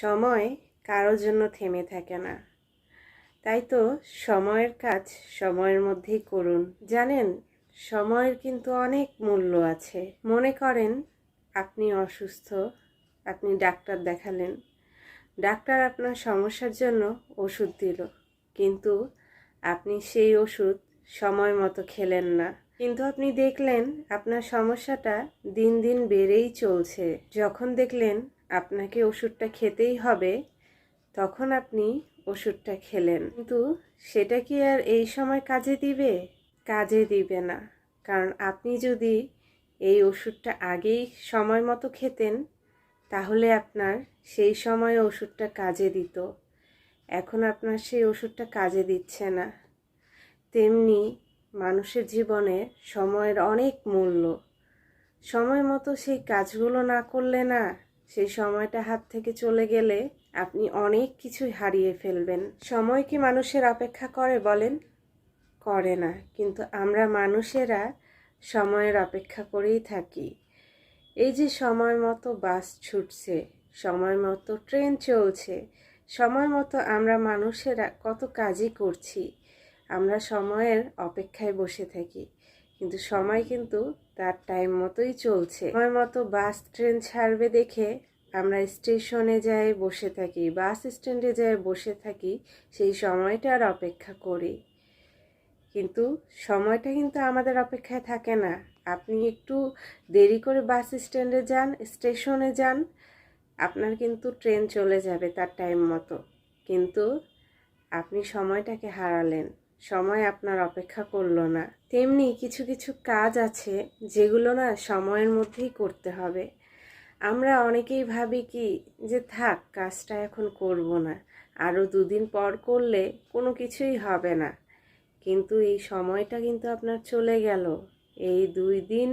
সময় কারোর জন্য থেমে থাকে না। তাই তো সময়ের কাজ সময়ের মধ্যেই করুন। জানেন, সময়ের কিন্তু অনেক মূল্য আছে। মনে করেন, আপনি অসুস্থ, আপনি ডাক্তার দেখালেন। ডাক্তার আপনার সমস্যার জন্য ওষুধ দিল। কিন্তু আপনি সেই ওষুধ সময় মতো খেলেন না। কিন্তু আপনি দেখলেন, আপনার সমস্যাটা দিন দিন বেড়েই চলছে। যখন দেখলেন আপনাকে ওষুধটা খেতেই হবে, তখন আপনি ওষুধটা খেলেন। কিন্তু সেটা কি আর এই সময় কাজে দিবে? কাজে দিবে না। কারণ আপনি যদি এই ওষুধটা আগেই সময় মতো খেতেন, তাহলে আপনার সেই সময় ওষুধটা কাজে দিত। এখন আপনার সেই ওষুধটা কাজে দিচ্ছে না। তেমনি মানুষের জীবনে সময়ের অনেক মূল্য। সময় মতো সেই কাজগুলো না করলে না সেই সময়টা হাত থেকে চলে গেলে আপনি অনেক কিছুই হারিয়ে ফেলবেন। সময় কি মানুষের অপেক্ষা করে বলেন? করে না। কিন্তু আমরা মানুষেরা সময়ের অপেক্ষা করেই থাকি। এই যে সময় মতো বাস ছুটছে, সময় মতো ট্রেন চলছে, সময় মতো আমরা মানুষেরা কত কাজই করছি, আমরা সময়ের অপেক্ষায় বসে থাকি। কিন্তু সময় কিন্তু তার টাইম মতোই চলছে। সময় মতো বাস ট্রেন ছাড়বে দেখে আমরা স্টেশনে যাই, বসে থাকি। বাস স্ট্যান্ডে যাই, বসে থাকি, সেই সময়টার অপেক্ষা করি। কিন্তু সময়টা কিন্তু আমাদের অপেক্ষায় থাকে না। আপনি একটু দেরি করে বাস স্ট্যান্ডে যান স্টেশনে যান, আপনার কিন্তু ট্রেন চলে যাবে তার টাইম মতো। কিন্তু আপনি সময়টাকে হারালেন। সময় আপনার অপেক্ষা করল না। তেমনি কিছু কিছু কাজ আছে যেগুলো না সময়ের মধ্যেই করতে হবে। আমরা অনেকেই ভাবি কি যে থাক, কাজটা এখন করব না। আরও দুদিন পর করলে কোনো কিছুই হবে না। কিন্তু এই সময়টা কিন্তু আপনার চলে গেল। এই দুই দিন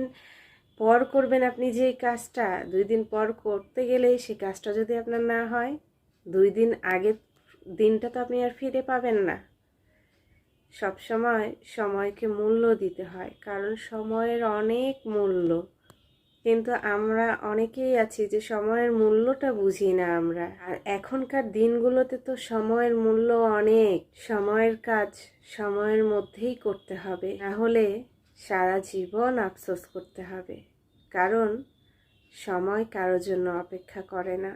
পর করবেন আপনি যে কাজটা, দুই দিন পর করতে গেলে সেই কাজটা যদি আপনার না হয়, দুই দিন আগের দিনটা তো আপনি আর ফিরে পাবেন না। সব সময় সময়কে মূল্য দিতে হয়, কারণ সময়ের অনেক মূল্য। কিন্তু আমরা অনেকেই আছি যে সময়ের মূল্যটা বুঝি না আমরা। আর এখনকার দিনগুলোতে তো সময়ের মূল্য অনেক। সময়ের কাজ সময়ের মধ্যেই করতে হবে। না হলে সারা জীবন আফসোস করতে হবে। কারণ সময় কারোর জন্য অপেক্ষা করে না।